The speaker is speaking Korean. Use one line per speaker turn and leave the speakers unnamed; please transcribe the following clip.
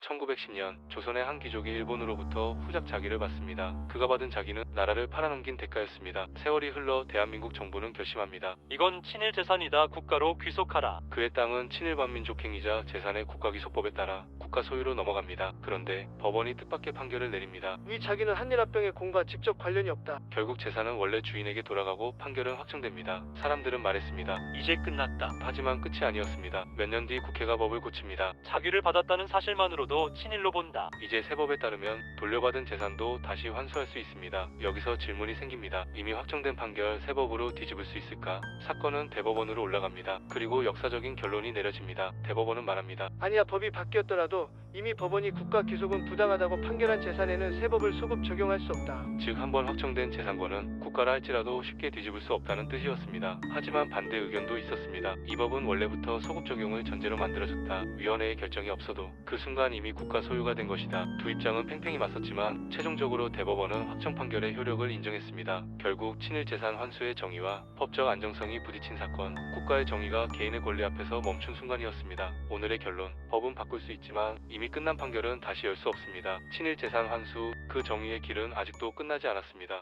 1910년 조선의 한 귀족이 일본으로부터 후작 자기를 받습니다. 그가 받은 자기는 나라를 팔아넘긴 대가였습니다. 세월이 흘러 대한민국 정부는 결심합니다.
이건 친일 재산이다. 국가로 귀속하라.
그의 땅은 친일 반민족행위자 재산의 국가기소법에 따라 국가 소유로 넘어갑니다. 그런데 법원이 뜻밖의 판결을 내립니다.
위 자기는 한일합병의 공과 직접 관련이 없다.
결국 재산은 원래 주인에게 돌아가고 판결은 확정됩니다. 사람들은 말했습니다.
이제 끝났다.
하지만 끝이 아니었습니다. 몇 년 뒤 국회가 법을 고칩니다.
자기를 받았다는 사실만으로 도 친일로 본다.
이제 세법에 따르면 돌려받은 재산도 다시 환수할 수 있습니다. 여기서 질문이 생깁니다. 이미 확정된 판결 세법으로 뒤집을 수 있을까? 사건은 대법원으로 올라갑니다. 그리고 역사적인 결론이 내려집니다. 대법원은 말합니다.
아니야 법이 바뀌었더라도 이미 법원이 국가 귀속은 부당하다고 판결한 재산에는 세법을 소급 적용할 수 없다.
즉 한번 확정된 재산권은 국가라 할지라도 쉽게 뒤집을 수 없다는 뜻이었습니다. 하지만 반대 의견도 있었습니다. 이 법은 원래부터 소급 적용을 전제로 만들어졌다. 위원회의 결정이 없어도 그 순간 이미 국가 소유가 된 것이다. 두 입장은 팽팽히 맞섰지만 최종적으로 대법원은 확정 판결의 효력을 인정했습니다. 결국 친일 재산 환수의 정의와 법적 안정성이 부딪힌 사건, 국가의 정의가 개인의 권리 앞에서 멈춘 순간이었습니다. 오늘의 결론, 법은 바꿀 수 있지만 이미 끝난 판결은 다시 열 수 없습니다. 친일 재산 환수, 그 정의의 길은 아직도 끝나지 않았습니다.